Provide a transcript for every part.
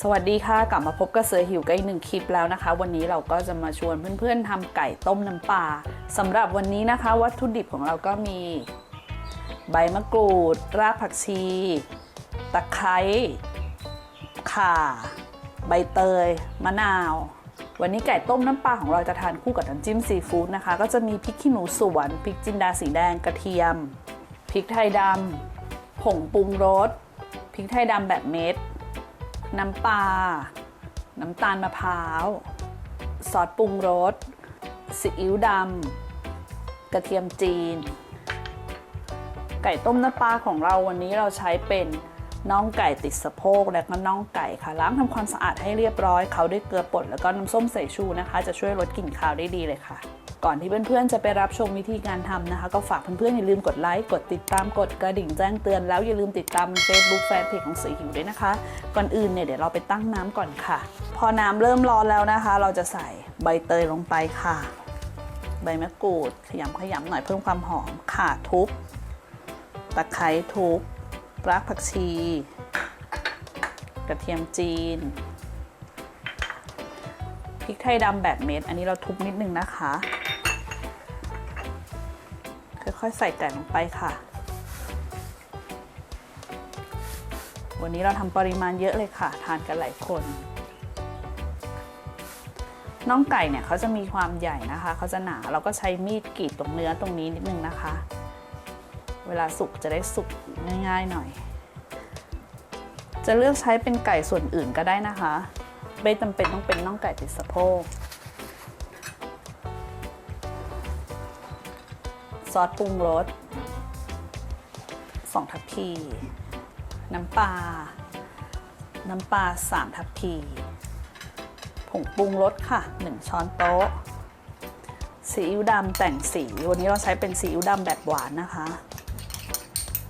สวัสดีค่ะ กลับมาพบกับเสือหิวกับอีกหนึ่งคลิปแล้วนะคะ วันนี้เราก็จะมาชวนเพื่อนๆทำไก่ต้มน้ำปลาสำหรับวันนี้นะคะ วัตถุดิบของเราก็มี ใบมะกรูด รากผักชี ตะไคร้ข่า ใบเตย มะนาว วันนี้ไก่ต้มน้ำปลาของเราจะทานคู่กับน้ำจิ้มซีฟู้ดนะคะ ก็จะมีพริกขี้หนูสวนพริกจินดาสีแดงกระเทียมพริกไทยดำผงปรุงรสพริกไทยดำแบบเม็ด น้ำปลา น้ำตาลมะพร้าว ซอสปรุงรส ซีอิ๊วดำ กระเทียมจีน ไก่ต้มน้ำปลาของเราวันนี้เราใช้เป็น น่องไก่ติดสะโพกและก็น่องไก่ค่ะ ล้างทำความสะอาดให้เรียบร้อยเขาด้วยเกลือป่นแล้วก็น้ำส้มสายชูนะคะ จะช่วยลดกลิ่นคาวได้ดีเลยค่ะ ก่อนที่เพื่อนๆจะไปรับชมวิธีการทำนะคะ ก็ฝากเพื่อนๆอย่าลืมกดไลค์กดติดตามกดกระดิ่งแจ้งเตือนแล้วอย่าลืมติดตาม Facebook แฟนเพจของสีหิวด้วยนะคะ ก่อนอื่นเนี่ยเดี๋ยวเราไปตั้งน้ำก่อนค่ะ พอน้ำเริ่มร้อนแล้วนะคะ เราจะใส่ใบเตยลงไปค่ะใบมะกรูดขยำขยำหน่อยเพิ่มความหอมข่าทุบตะไคร้ทุบ รากผักชี กระเทียมจีน พริกไทยดำแบบเม็ด อันนี้เราทุบนิดนึงนะคะ ค่อยๆใส่ไก่ลงไปค่ะ วันนี้เราทำปริมาณเยอะเลยค่ะ ทานกันหลายคนน่องไก่เนี่ยเขาจะมีความใหญ่นะคะ เขาจะหนา เราก็ใช้มีดกรีดตรงเนื้อตรงนี้นิดนึงนะคะ เวลาสุกจะได้สุกง่ายๆหน่อย จะเลือกใช้เป็นไก่ส่วนอื่นก็ได้นะคะ ไม่จำเป็นต้องเป็นน่องไก่ติดสะโพกซอสปรุงรส2ทัพพี น้ำปลา น้ำปลา3ทัพพี ผงปรุงรสค่ะ1ช้อนโต๊ะซีอิ๊วดำแต่งสี วันนี้เราใช้เป็นซีอิ๊วดำแบบหวานนะคะ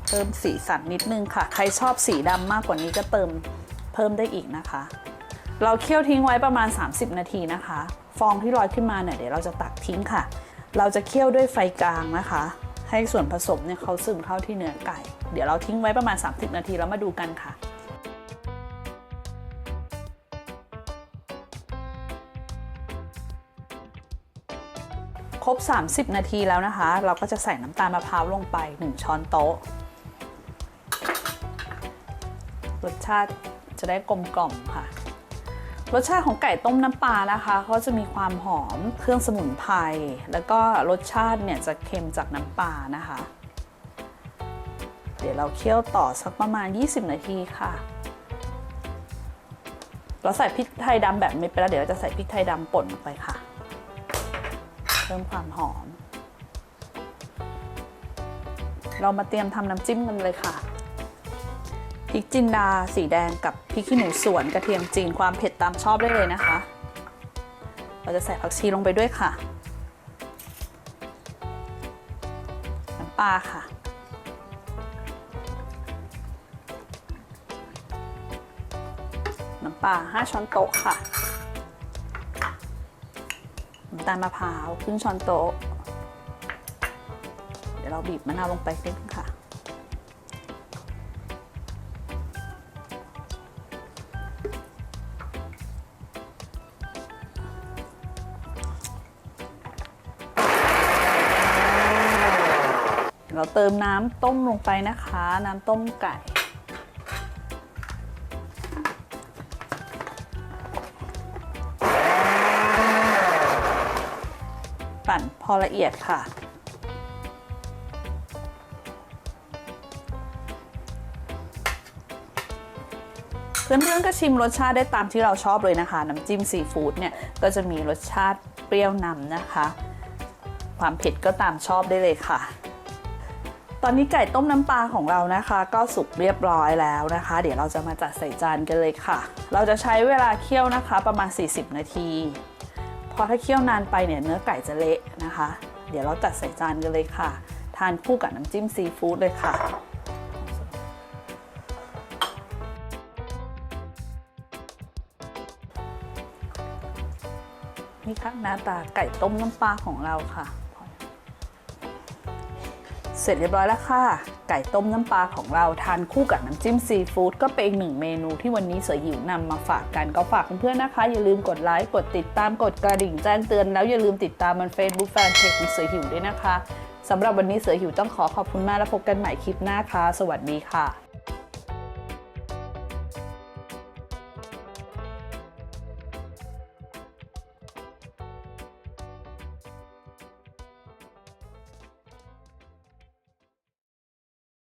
เพิ่มสีสันนิดนึงค่ะ ใครชอบสีดำมากกว่านี้ก็เติมเพิ่มได้อีกนะคะ เราเคี่ยวทิ้งไว้ประมาณ 30 นาทีนะคะ ฟองที่ลอยขึ้นมาเนี่ยเดี๋ยวเราจะตักทิ้งค่ะ เราจะเคี่ยวด้วยไฟกลางนะคะ ให้ส่วนผสมเนี่ยเขาซึมเข้าที่เนื้อไก่ เดี๋ยวเราทิ้งไว้ประมาณ 30 นาทีแล้วมาดูกันค่ะครบ 30 นาทีแล้วนะคะ เราก็จะใส่น้ำตาลมะพร้าวลงไป 1 ช้อนโต๊ะ รสชาติจะได้กลมกล่อมค่ะ รสชาติของไก่ต้มน้ำปลานะคะเขาจะมีความหอมเครื่องสมุนไพรแล้วก็รสชาติเนี่ยจะเค็มจากน้ำปลานะคะ เดี๋ยวเราเคี่ยวต่อสักประมาณ 20 นาทีค่ะ เราใส่พริกไทยดำแบบไม่ไปแล้วเดี๋ยวเราจะใส่พริกไทยดำป่นลงไปค่ะเพิ่มความหอม เรามาเตรียมทำน้ำจิ้มกันเลยค่ะ ริกจินดาสีแดงกับพริกขี้หนูสวนกระเทียมจีนความเผ็ดตามชอบได้เลยนะคะ เราจะใส่ผักชีลงไปด้วยค่ะ น้ำปลาค่ะ น้ำปลา5ช้อนโต๊ะค่ะน้ำตาลมะพร้าวครึ่งช้อนโต๊ะ เดี๋ยวเราบีบมะนาวลงไปนิดนึงค่ะ เราเติมน้ำต้มลงไปนะคะ น้ำต้มไก่ ปั่นพอละเอียดค่ะ เพื่อนๆก็ชิมรสชาติได้ตามที่เราชอบเลยนะคะ น้ำจิ้มซีฟู้ดเนี่ย ก็จะมีรสชาติเปรี้ยวนำนะคะ ความเผ็ดก็ตามชอบได้เลยค่ะ ตอนนี้ไก่ต้มน้ำปลาของเรานะคะ ก็สุกเรียบร้อยแล้วนะคะ เดี๋ยวเราจะมาจัดใส่จานกันเลยค่ะ เราจะใช้เวลาเคี่ยวนะคะประมาณ 40 นาทีพอถ้าเคี่ยวนานไปเนี่ยเนื้อไก่จะเละนะคะ เดี๋ยวเราจัดใส่จานกันเลยค่ะ ทานคู่กับน้ำจิ้มซีฟู้ดเลยค่ะนี่ค่ะหน้าตาไก่ต้มน้ำปลาของเราค่ะ เสร็จเรียบร้อยแล้วค่ะ ไก่ต้มน้ำปลาของเราทานคู่กับน้ำจิ้มซีฟู้ดก็เป็นอีกหนึ่งเมนูที่วันนี้เสือหิวนำมาฝากกันก็ฝากเพื่อนๆนะคะ อย่าลืมกดไลค์กดติดตามกดกระดิ่งแจ้งเตือนแล้วอย่าลืมติดตามมัน Facebook Fanpage ของเสือหิวด้วยนะคะสำหรับวันนี้เสือหิวต้องขอขอบคุณมากแล้วพบกันใหม่คลิปหน้าค่ะ สวัสดีค่ะ